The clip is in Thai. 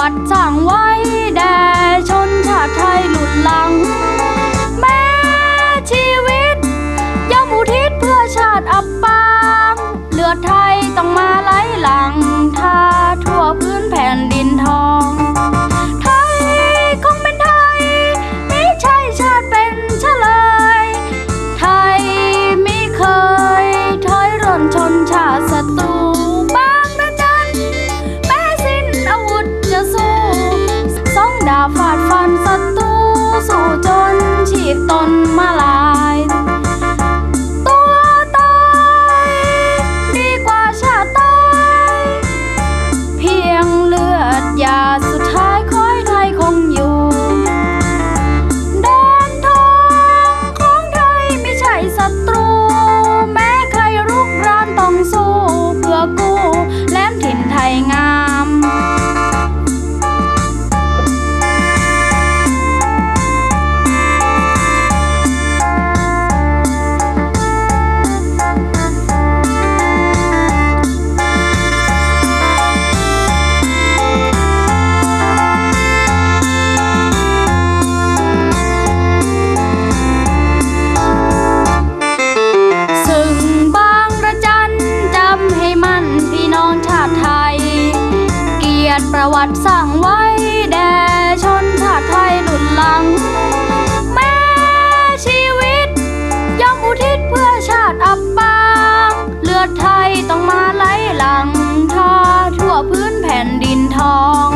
วัติสร้างไว้แด่ชนชาติไทยหลุดหลัง แม้ชีวิตย่อมอุทิศเพื่อชาติอับปาง เลือดไทยต้องมาไหลหลังทา ฟันศัตรูสู่จนชีพตนมาลา วัติสั่งไว้แด่ชนชาติไทยหลุดหลัง แม้ชีวิตย่อมอุทิศเพื่อชาติอับปาง เลือดไทยต้องมาไหลหลังท่าทั่วพื้นแผ่นดินทอง